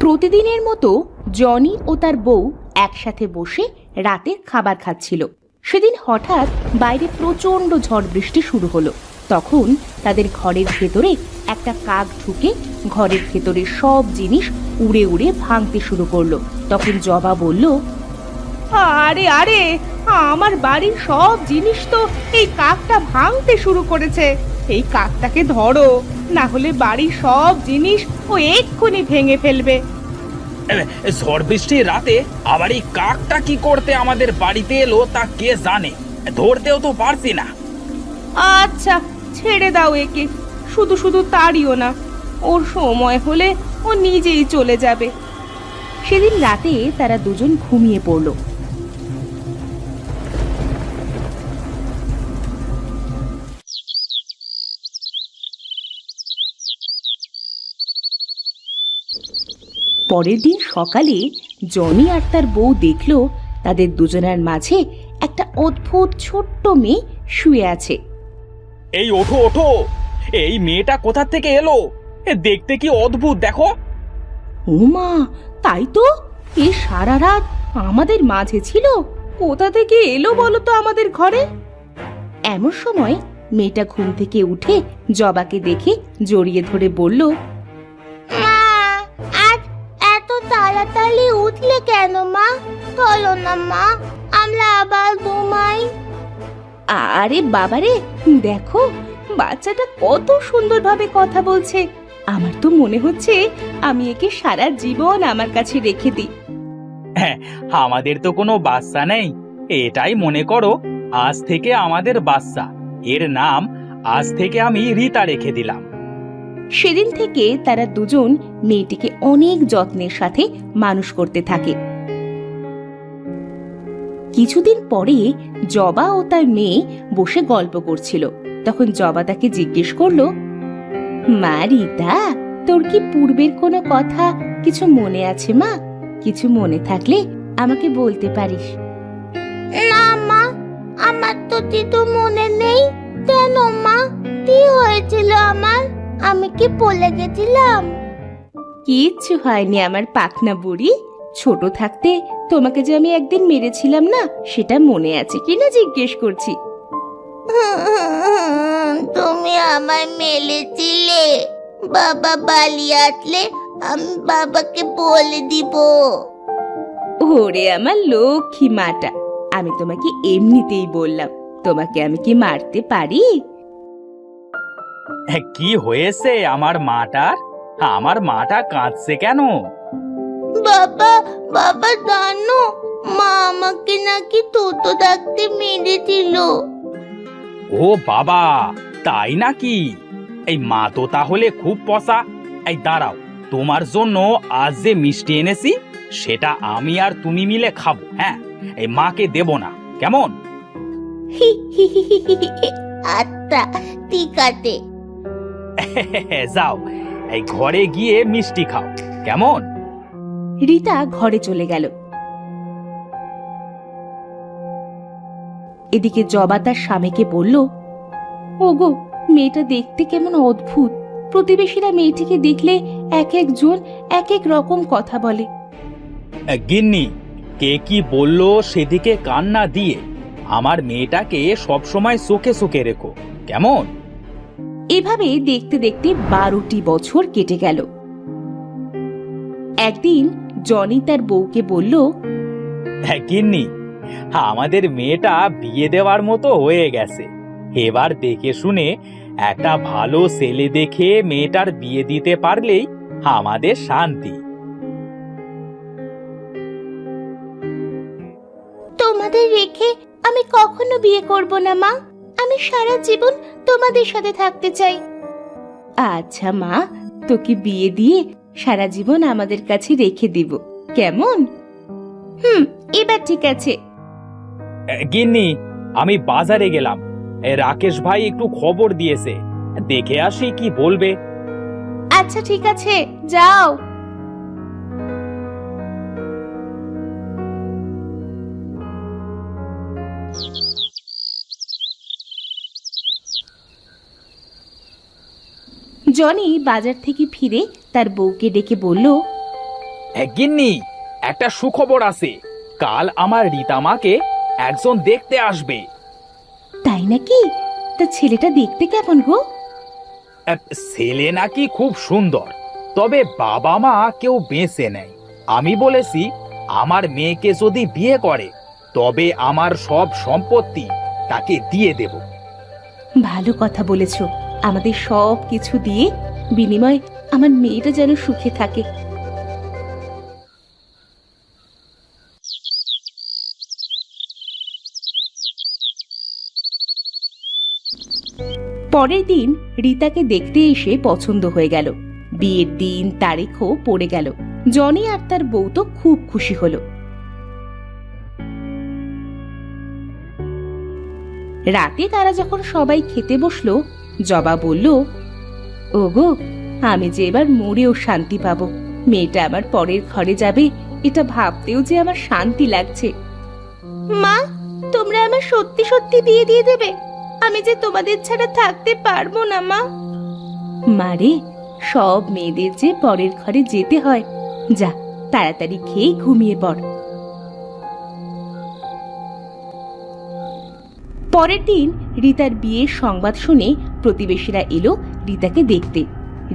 প্রতিদিনের মতো জনি ও তার বউ একসাথে বসে রাতের খাবার খাচ্ছিল। সেদিন হঠাৎ বাইরে প্রচণ্ড ঝড় বৃষ্টি শুরু হলো। তখন তাদের ঘরের ভেতরে একটা কাক ঢুকে ঘরের ভেতরে সব জিনিস উড়ে উড়ে ভাঙতে শুরু করল। তখন জবা বলল, আরে আরে, আমার বাড়ির সব জিনিস তো এই কাকটা ভাঙতে শুরু করেছে। এই কাকটাকে ধরো না হলে বাড়ির সব জিনিস ও এক্ষুনি ভেঙে ফেলবে। ঝড় বৃষ্টির রাতে আবার এই কাকটা কি করতে আমাদের বাড়িতে এলো তা কে জানে? ধরতেও তো পারছি না। আচ্ছা ছেড়ে দাও একে। শুধু শুধু তাড়িও না। ওর সময় হলে ও নিজেই চলে যাবে। সেদিন রাতে তারা দুজন ঘুমিয়ে পড়ল। পরের দিন সকালে জনি আর তার বউ দেখল তাদের দুজনের মাঝে একটা অদ্ভুত ছোট্ট মেয়ে শুয়ে আছে। এই ওঠো ওঠো। এই মেয়েটা কোথা থেকে এলো? এ, দেখতে কি অদ্ভুত দেখো। উমা তাই তো? এ সারা রাত আমাদের মাঝে ছিল। কোথা থেকে এলো বলো তো আমাদের ঘরে? এমন সময় মেয়েটা ঘুম থেকে উঠে জবাকে দেখে জড়িয়ে ধরে বলল তাড়াতাড়ি উঠলে কেন মা? চলো না মা। আমরা আবার ঘুমাই। আরে বাবারে দেখো বাচ্চাটা কত সুন্দরভাবে কথা বলছে। আমার তো মনে হচ্ছে আমি একে সারা জীবন আমার কাছে রেখে দিই। হ্যাঁ আমাদের তো কোনো বাচ্চা নেই। এটাই মনে করো আজ থেকে আমাদের বাচ্চা। এর নাম আজ থেকে আমি রীতা রেখে দিলাম। সেদিন থেকে তারা দুজন মেয়েটিকে অনেক যত্নের সাথে মানুষ করতে থাকে। কিছুদিন পরে জবা ও তার মেয়ে বসে গল্প করছিল। তখন জবা তাকে জিজ্ঞেস করল, মা রিতা, তোর কি পূর্বের কোনো কথা কিছু মনে আছে মা? কিছু মনে থাকলে আমাকে বলতে পারিস? না মা, আমার তো কিছু মনে নেই। কেন মা? কি হয়েছিল আমার? আমি কি বলে গেছিলাম? কিচ্ছু হয়নি আমার পাখনা বুড়ি। ছোট থাকতে তোমাকে যে আমি একদিন মেরেছিলাম না সেটা মনে আছে কিনা জিজ্ঞেস করছি। তুমি আমায় মেলেছিলে বাবা বালি আসলে আমি বাবাকে বলে দিব। ওরে আমার লক্ষ্মী মাটা আমি তোমাকে এমনিতেই বললাম তোমাকে আমি কি মারতে পারি? কি হয়েছে আমার মাটার? আমার মাটা কাঁদছে কেন? বাবা বাবা জানো মা আমাকে নাকি তোতো ডাকতে মেরেছিল। ও বাবা তাই নাকি? এই মা তো তাহলে খুব পসা এই দাঁড়াও তোমার জন্য আজ যে মিষ্টি এনেছি সেটা আমি আর তুমি মিলে খাব হ্যাঁ? এই মাকে দেব না কেমন? আচ্ছা ঠিক আছে। যাও এই ঘরে গিয়ে মিষ্টি খাও। কেমন? রিতা ঘরে চলে গেল। এদিকে জবা তার স্বামীকে বলল ওগো মেয়েটা দেখতে কেমন অদ্ভুত। প্রতিবেশীরা মেয়েটিকে দেখলে এক একজন এক এক রকম কথা বলে। গিন্নি কে কি বলল সেদিকে কান্না দিয়ে। আমার মেয়েটাকে সবসময় সুখে সুখে রেখো। কেমন? এভাবে দেখতে দেখতে বারোটি বছর কেটে গেল। একদিন জনি তার বউকে বলল হ্যাঁ গিন্নি আমাদের মেয়েটা বিয়ে দেওয়ার মতো হয়ে গেছে। এবার দেখে শুনে একটা ভালো ছেলে দেখে মেয়েটার বিয়ে দিতে পারলেই আমাদের শান্তি। তোমাদের রেখে আমি কখনো বিয়ে করব না মা। আমি সারা জীবন তোমাদের সাথে থাকতে চাই। আচ্ছা মা তোকে বিয়ে দিয়ে সারা জীবন আমাদের কাছে রেখে দিব। কেমন? হুম এবার ঠিক আছে। গিন্নি আমি বাজারে গেলাম। এ, রাকেশ ভাই একটু খবর দিয়েছে। দেখে আসি কি বলবে। আচ্ছা ঠিক আছে যাও। জনি বাজার থেকে ফিরে তার বউকে ডেকে বলল গিন্নি একটা সুখবর আছে। কাল আমার রীতামাকে একজন দেখতে আসবে। তাই নাকি? তা ছেলেটা দেখতে কেমন গো? ছেলে নাকি খুব সুন্দর তবে বাবা মা কেউ বেঁচে নেই। আমি বলেছি আমার মেয়েকে যদি বিয়ে করে তবে আমার সব সম্পত্তি তাকে দিয়ে দেব। ভালো কথা বলেছ। আমাদের সব কিছু দিয়ে বিনিময়ে আমার মেয়েটা যেন সুখে থাকে। পরের দিন রিতাকে দেখতে এসে পছন্দ হয়ে গেল। বিয়ের দিন তারিখও পড়ে গেল। জনি আর তার বউ তো খুব খুশি হল। রাতে তারা যখন সবাই খেতে বসল জবা বলল ওগো আমি যে এবার মরেও শান্তি পাবো। মেয়েটা আমার পরের ঘরে যাবে এটা ভাবতেও যে আমার শান্তি লাগছে। মা তোমরা আমার সত্যি সত্যি বিয়ে দিয়ে দেবে। আমি যে তোমাদের ছাড়া থাকতে পারব না মা। মারে সব মেয়েদের যে পরের ঘরে যেতে হয়। যা তাড়াতাড়ি খেয়ে ঘুমিয়ে পড়। পরের দিন রিতার বিয়ের সংবাদ শুনে প্রতিবেশীরা এলো রিতাকে দেখতে।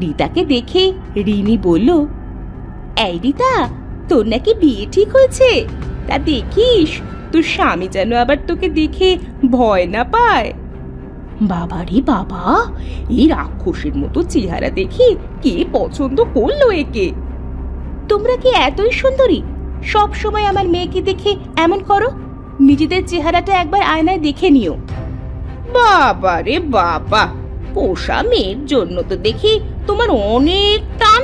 রিতাকে দেখে রিনি বলল, এই রিতা, তোর নাকি বিয়ে ঠিক হয়েছে? তা দেখিস, তোর স্বামী যেন আবার তোকে দেখে ভয় না পায়। বাবা রে বাবা, এই রাক্ষসের মতো চেহারা দেখে কে পছন্দ করল একে? তোমরা কি এতই সুন্দরী? সব সময় আমার মেয়েকে দেখে এমন করো? নিজেদের চেহারাটা একবার আয়নায় দেখে নিও। বাবা রে বাবা পোষা মেয়ের জন্য তো দেখি তোমার অনেক টান।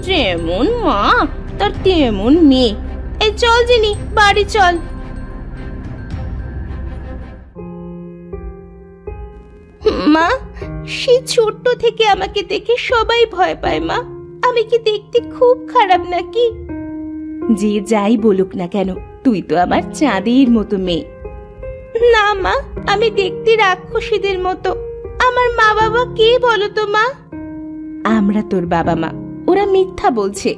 যেমন মা তার তেমন মেয়ে। এই চল জিনি বাড়ি চল। মা সে ছোট্ট থেকে আমাকে দেখে সবাই ভয় পায় মা। আমি কি দেখতে খুব খারাপ নাকি? যে যাই বলুক না কেন তুই তো আমার চাঁদের মতো মেয়ে। না মা, আমি দেখতে রাক্ষসীদের মতো। আমার মা বাবা কে বলো তো মা? আমরা তোর বাবা মা, ওরা মিথ্যা বলছে।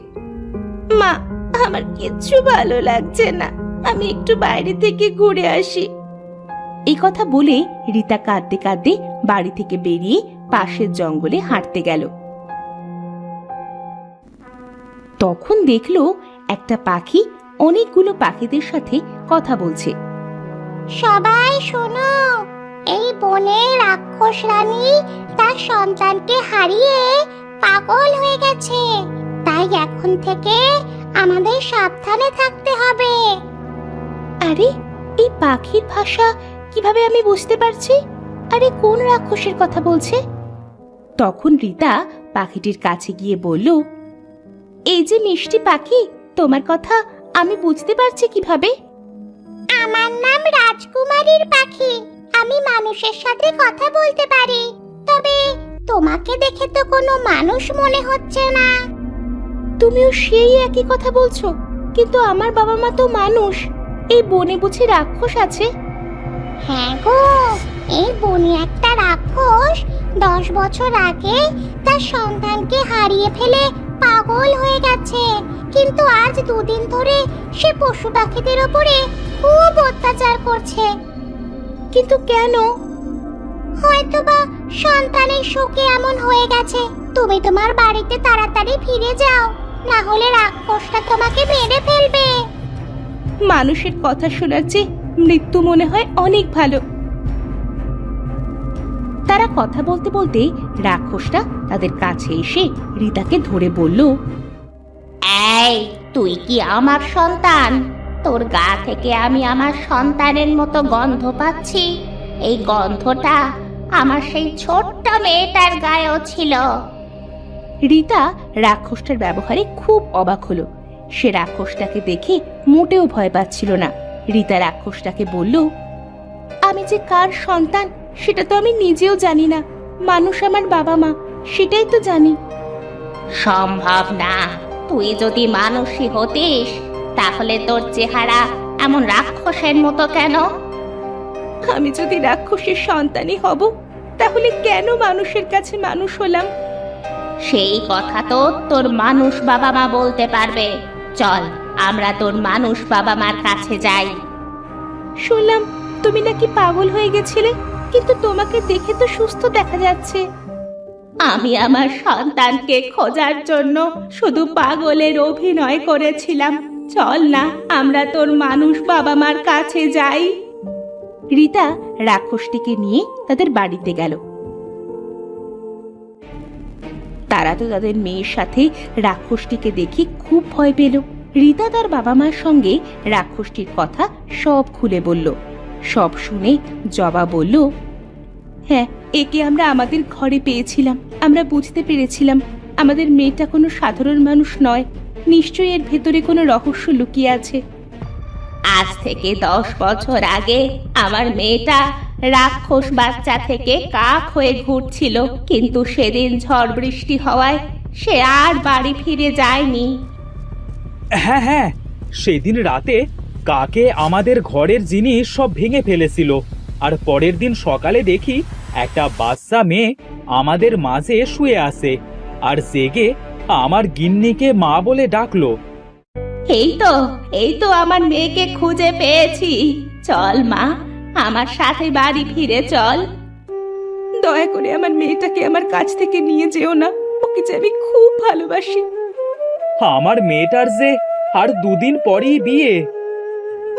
মা, আমার কিচ্ছু ভালো লাগছে না। আমি একটু বাইরে থেকে ঘুরে আসি। এই কথা বলে রীতা কাঁদতে কাঁদতে বাড়ি থেকে বেরিয়ে পাশের জঙ্গলে হাঁটতে গেল। তখন দেখল একটা পাখি অনেকগুলো পাখিদের সাথে কথা বলছে। সবাই শোনো এই বনে রাক্ষস রানী তার সন্তানকে হারিয়ে পাগল হয়ে গেছে। তাই এখন থেকে আমাদের সাবধানে থাকতে হবে। আরে এই পাখির ভাষা কীভাবে আমি বুঝতে পারছি? আরে কোন রাক্ষসের কথা বলছে? তখন রীতা পাখিটির কাছে গিয়ে বলল এই যে মিষ্টি পাখি তোমার কথা আমি বুঝতে পারছি কীভাবে। আমার নাম রাজকুমারীর পাখি। আমি মানুষের সাথে কথা বলতে পারি। তবে তোমাকে দেখে তো কোনো মানুষ মনে হচ্ছে না। তুমিও সেই একই কথা বলছো কিন্তু আমার বাবা মা তো মানুষ। এই বনে বুঝি রাক্ষস আছে? হ্যাঁ গো এই বনে একটা রাক্ষস দশ বছর আগে তার সন্তানকে হারিয়ে ফেলে পাগল হয়ে গেছে। কিন্তু আজ দুদিন ধরে সে পশু পাখিদের ওপরে খুব অত্যাচার করছে। কিন্তু কেন? হয়তোবা সন্তানের শোকে এমন হয়ে গেছে। তুমি তোমার বাড়িতে তাড়াতাড়ি ফিরে যাও, না হলে রাক্ষসটা তোমাকে মেরে ফেলবে। মানুষের কথা শোনার চেয়ে মৃত্যু মনে হয় অনেক ভালো। তারা কথা বলতে বলতে রাক্ষসটা তাদের কাছে এসে রিতাকে ধরে বলল এই তুই কি আমার সন্তান? তোর গা থেকে আমি আমার সন্তানের মতো গন্ধ পাচ্ছি। এই গন্ধটা আমার সেই ছোট্ট মেয়েটার গায়েও ছিল। রিতা রাক্ষসটার ব্যবহারে খুব অবাক হলো। সে রাক্ষসটাকে দেখে মোটেও ভয় পাচ্ছিল না। রিতা রাক্ষসটাকে বলল আমি যে কার সন্তান সেটা তো আমি নিজেও জানি না। মানুষ আমার বাবা মা সেটাই তো জানি। সম্ভব না। তুই যদি মানুষই হতিস তাহলে তোর চেহারা এমন রাক্ষসের মতো কেন? আমি যদি রাক্ষসের সন্তানই হব তাহলে কেন মানুষের কাছে মানুষ হলাম? সেই কথা তো তোর মানুষ বাবা মা বলতে পারবে। চল আমরা তোর মানুষ বাবা মার কাছে যাই। শুনলাম তুমি নাকি পাগল হয়ে গেছিলে কিন্তু তোমাকে দেখে তো সুস্থ দেখা যাচ্ছে। আমি আমার সন্তানকে খোঁজার জন্য শুধু পাগলের অভিনয় করেছিলাম। চল না, আমরা তোর মানুষ বাবা মার কাছে যাই। রীতা রাক্ষসটিকে নিয়ে তাদের বাড়িতে গেল। তারা তো তাদের মেয়ের সাথে রাক্ষসটিকে দেখে খুব ভয় পেল। রীতা তার বাবা মার সঙ্গে রাক্ষসটির কথা সব খুলে বলল। সব শুনে জবা বলল হ্যাঁ একে আমরা আমাদের ঘরে পেয়েছিলাম। আমরা বুঝতে পেরেছিলাম, আমাদের মেয়েটা কোনো সাধারণ মানুষ নয়। নিশ্চয়ই এর ভেতরে কোনো রহস্য লুকিয়ে আছে। আজ থেকে দশ বছর আগে আমার মেয়েটা রাক্ষস বাচ্চা থেকে কাক হয়ে ঘুরছিল, কিন্তু সেদিন ঝড় বৃষ্টি হওয়ায় সে আর বাড়ি ফিরে যায়নি। হ্যাঁ হ্যাঁ সেদিন রাতে কাকে আমাদের ঘরের জিনিস সব ভেঙে ফেলেছিল। আর পরের দিন সকালে দেখি একটা বাচ্চা মেয়ে আমাদের মাঝে শুয়ে আসে আর জেগে আমার গিন্নিকে মা বলে ডাকলো। এই তো এই তো আমার মেয়েকে খুঁজে পেয়েছি। চল মা আমার সাথে বাড়ি ফিরে চল। দয়া করে আমার মেয়েটাকে আমার কাছ থেকে নিয়ে যেও না। ওকে যে আমি খুব ভালোবাসি। আমার মেয়েটার যে আর দুদিন পরেই বিয়ে।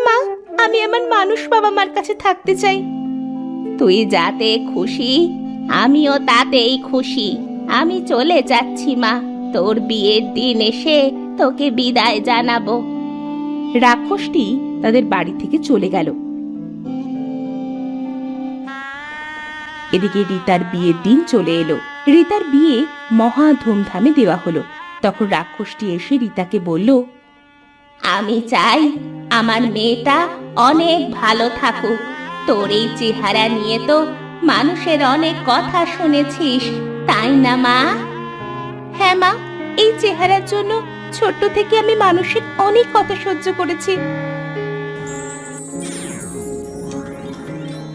মা আমি আমার মানুষ বাবা মার কাছে থাকতে চাই। তুই যাতে খুশি? আমিও তাতেই খুশি। আমি চলে যাচ্ছি মা। তোর বিয়ের দিন এসে তোকে বিদায় জানাব। রাক্ষসটি তাদের বাড়ি থেকে চলে গেল। এদিকে রীতার বিয়ের দিন চলে এলো। রীতার বিয়ে মহা ধুমধামে দেওয়া হলো। তখন রাক্ষসটি এসে রীতাকে বলল আমি চাই আমার মেয়েটা অনেক ভালো থাকুক। তোর এই চেহারা নিয়ে তো মানুষের অনেক কথা শুনেছিস, তাই না মা? হ্যাঁ মা, এই চেহারার জন্য ছোট্ট থেকে আমি মানুষের অনেক কথা সহ্য করেছি।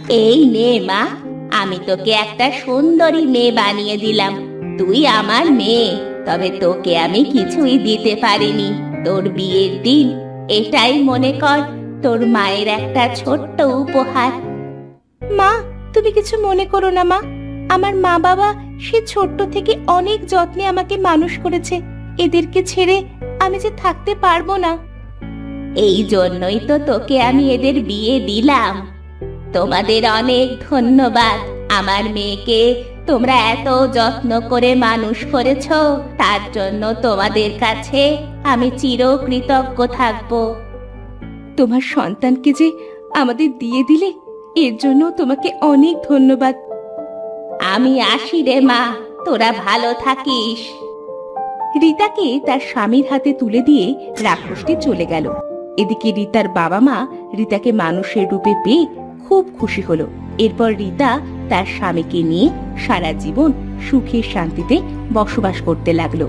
এই নে মা, আমি তোকে একটা সুন্দরী মেয়ে বানিয়ে দিলাম। তুই আমার মেয়ে, তবে তোকে আমি কিছুই দিতে পারিনি। তোর বিয়ের দিন, এটাই মনে কর। তোর মায়ের একটা ছোট্ট উপহার। মা, তুমি কিছু মনে করো না, মা। আমার মা বাবা সে ছোট্ট থেকে অনেক যত্নে আমাকে মানুষ করেছে। এদেরকে ছেড়ে আমি যে থাকতে পারব না। এই জন্যই তো তোকে আমি এদের বিয়ে দিলাম। তোমাদের অনেক ধন্যবাদ। আমার মেয়েকে তোমরা এত যত্ন করে মানুষ করেছ, তার জন্য তোমাদের কাছে আমি চিরকৃতজ্ঞ থাকব। তোমার সন্তানকে যে আমাদের দিয়ে দিলে এর জন্য তোমাকে অনেক ধন্যবাদ। আমি আসি রে মা তোরা ভালো থাকিস। রীতাকে তার স্বামীর হাতে তুলে দিয়ে রাক্ষসটি চলে গেল। এদিকে রীতার বাবা মা রীতাকে মানুষের রূপে পেয়ে খুব খুশি হলো। এরপর রীতা তার স্বামীকে নিয়ে সারা জীবন সুখে শান্তিতে বসবাস করতে লাগল।